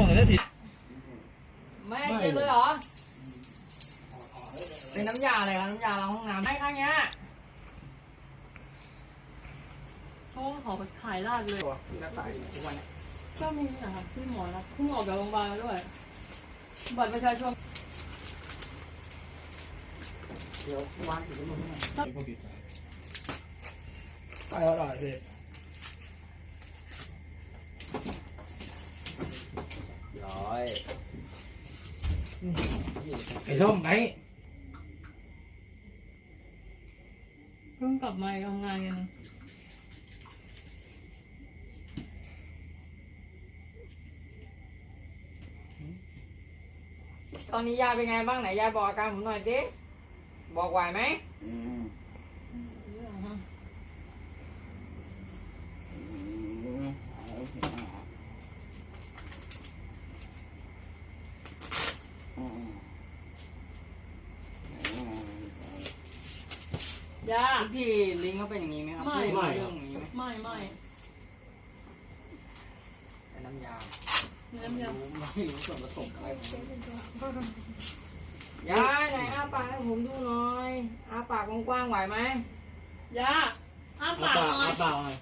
่งเลยสิไม่เจ็บเลยเหรอเป็นน้ำยาอะไรครับน้ำยาล้างห้องน้ำให้ข้างเนี้ยโอ้ขอไปถ่ายราดเลยกษาอยู่ทุกวันเนี่ยก็มีนะครับที่หมอนะเพิ่งออกจากโรงพยาบาลด้วย บัตรประชาชนเดี๋ยววางอีกนิดนึงไปอล้วล่ะพี่ อยไอ้ส้มไอ้เพิ่งกลับมาทำงานกันตอนนี้ยายเป็นไงบ้างไหนยายบอกอาการผมหน่อยสิบอกไหวไหมอืมอืม ยา ทุกที่ลิงก์เขาเป็นอย่างนี้ไหมครับไม่พูดเรื่องอย่างนี้ไหมไม่ไม่แต่น้ำยาน้ำยารู้ไม่รู้ส่วนผสมอะไรของมันยายไหนอ้าปากให้ผมดูหน่อยอ้าปากกว้างๆไหวไหมยาอ้าอาปากปากหน่อยอาปากหน่อย